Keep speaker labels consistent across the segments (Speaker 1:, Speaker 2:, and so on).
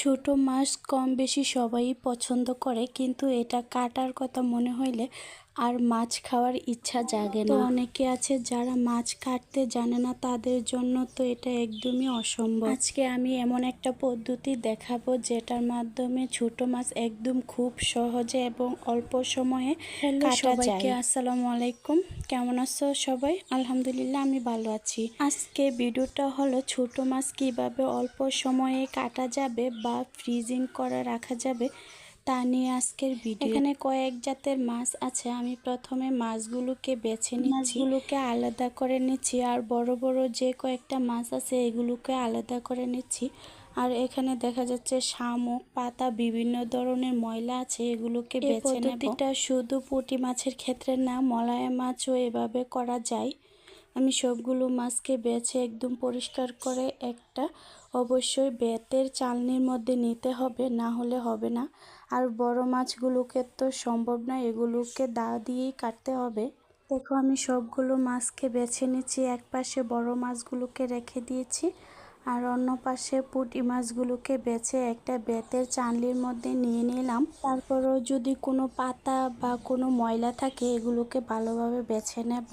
Speaker 1: ছোট মাছ কম বেশি সবাই পছন্দ করে কিন্তু এটা কাটার কথা মনে হইলে আর মাছ খাওয়ার ইচ্ছা জাগে না। অনেকে আছে যারা মাছ কাটতে জানে না তাদের জন্য তো এটা একদমই অসম্ভব। আজকে আমি এমন একটা পদ্ধতি দেখাবো যেটার মাধ্যমে ছোট মাছ একদম খুব সহজে এবং অল্প সময়ে কাটা যায়। আসসালামু আলাইকুম। কেমন আছো সবাই? আলহামদুলিল্লাহ আমি ভালো আছি। আজকে ভিডিওটা হলো ছোট মাছ কীভাবে অল্প সময়ে কাটা যাবে বা ফ্রিজিং করে রাখা যাবে তা নিয়ে আজকের ভিডিও। এখানে কয়েক জাতের মাছ আছে আমি প্রথমে মাছগুলোকে বেছে নিচ্ছি। মাছগুলোকে আলাদা করে নিচ্ছি আর বড় বড় যে কয়েকটা মাছ আছে এগুলোকে আলাদা করে নিচ্ছি। আর এখানে দেখা যাচ্ছে শামুক পাতা বিভিন্ন ধরনের ময়লা আছে এগুলোকে বেছে নেব। এটা শুধু পুঁটি মাছের ক্ষেত্রে না মলায়া মাছও এভাবে করা যায়। আমি সবগুলো মাছকে বেছে একদম পরিষ্কার করে একটা অবশ্যই বেতের চালনির মধ্যে নিতে হবে, না হলে হবে না। আর বড় মাছগুলোকে তো সম্ভব না এগুলোকে দা দিয়েই কাটতে হবে। দেখো, আমি সবগুলো মাছকে বেছে নিচ্ছি। এক পাশে বড় মাছগুলোকে রেখে দিয়েছি আর অন্য পাশে পুঁটি মাছগুলোকে বেছে একটা বেতের চানলির মধ্যে নিয়ে নিলাম। তারপরও যদি কোনো পাতা বা কোনো ময়লা থাকে, এগুলোকে ভালোভাবে বেছে নেব।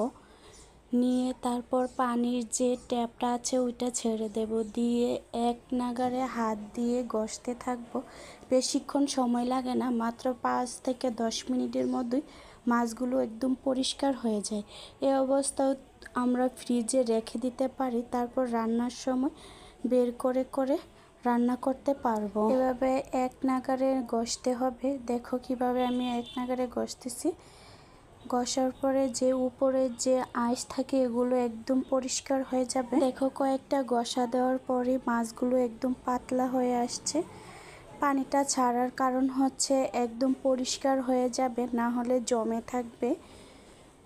Speaker 1: নিয়ে তারপর পানির যে ট্যাপটা আছে ওইটা ছেড়ে দেব। দিয়ে এক নাগারে হাত দিয়ে ঘষতে থাকব। বেশিক্ষণ সময় লাগে না, মাত্র পাঁচ থেকে দশ মিনিটের মধ্যেই মাছগুলো একদম পরিষ্কার হয়ে যায়। এ অবস্থাও আমরা ফ্রিজে রেখে দিতে পারি, তারপর রান্নার সময় বের করে করে রান্না করতে পারব। এভাবে এক নাগারে ঘষতে হবে। দেখো কীভাবে আমি এক নাগারে ঘষতেছি। ঘষার পরে যে উপরে যে আইস থাকে, এগুলো একদম পরিষ্কার হয়ে যাবে। দেখো, কয়েকটা ঘষা দেওয়ার পরে মাছগুলো একদম পাতলা হয়ে আসছে। পানিটা ছাড়ার কারণ হচ্ছে একদম পরিষ্কার হয়ে যাবে, না হলে জমে থাকবে।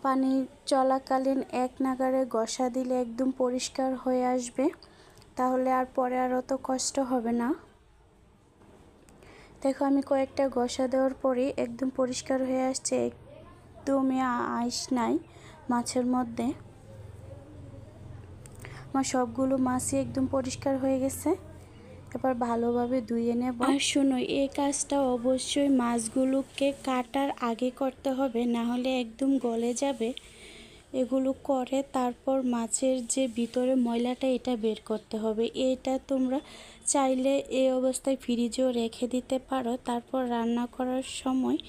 Speaker 1: পানি চলাকালীন এক নাগারে ঘষা দিলে একদম পরিষ্কার হয়ে আসবে। তাহলে আর পরে আর অত কষ্ট হবে না। দেখো, আমি কয়েকটা ঘষা দেওয়ার পরেই একদম পরিষ্কার হয়ে আসছে। একদমই আইস নাই মাছের মধ্যে। আমার সবগুলো মাছই একদম পরিষ্কার হয়ে গেছে। এবার ভালোভাবে ধুয়ে নেব। আর শুনো, এই কাজটা অবশ্যই মাছগুলোকে কাটার আগে করতে হবে, না হলে একদম গলে যাবে। এগুলো করে তারপর মাছের যে ভিতরে ময়লাটা, এটা বের করতে হবে। এটা তোমরা চাইলে এই অবস্থায় ফ্রিজেও রেখে দিতে পারো। তারপর রান্না করার সময়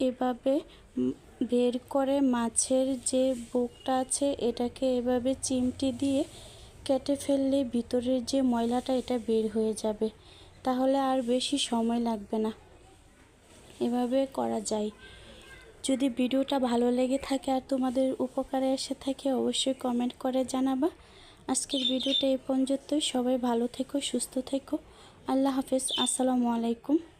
Speaker 1: এভাবে বের করে মাছের যে বুকটা আছে, এটাকে এভাবে চিমটি দিয়ে কেটে ফেললে ভিতরের যে ময়লাটা, এটা বের হয়ে যাবে। তাহলে আর বেশি সময় লাগবে না। এভাবে করা যায়। যদি ভিডিওটা ভালো লেগে থাকে আর তোমাদের উপকারে এসে থাকে, অবশ্যই কমেন্ট করে জানাবা। আজকের ভিডিওটা এই পর্যন্তই। সবাই ভালো থেকো, সুস্থ থেকো। আল্লাহ হাফেজ। আসসালামু আলাইকুম।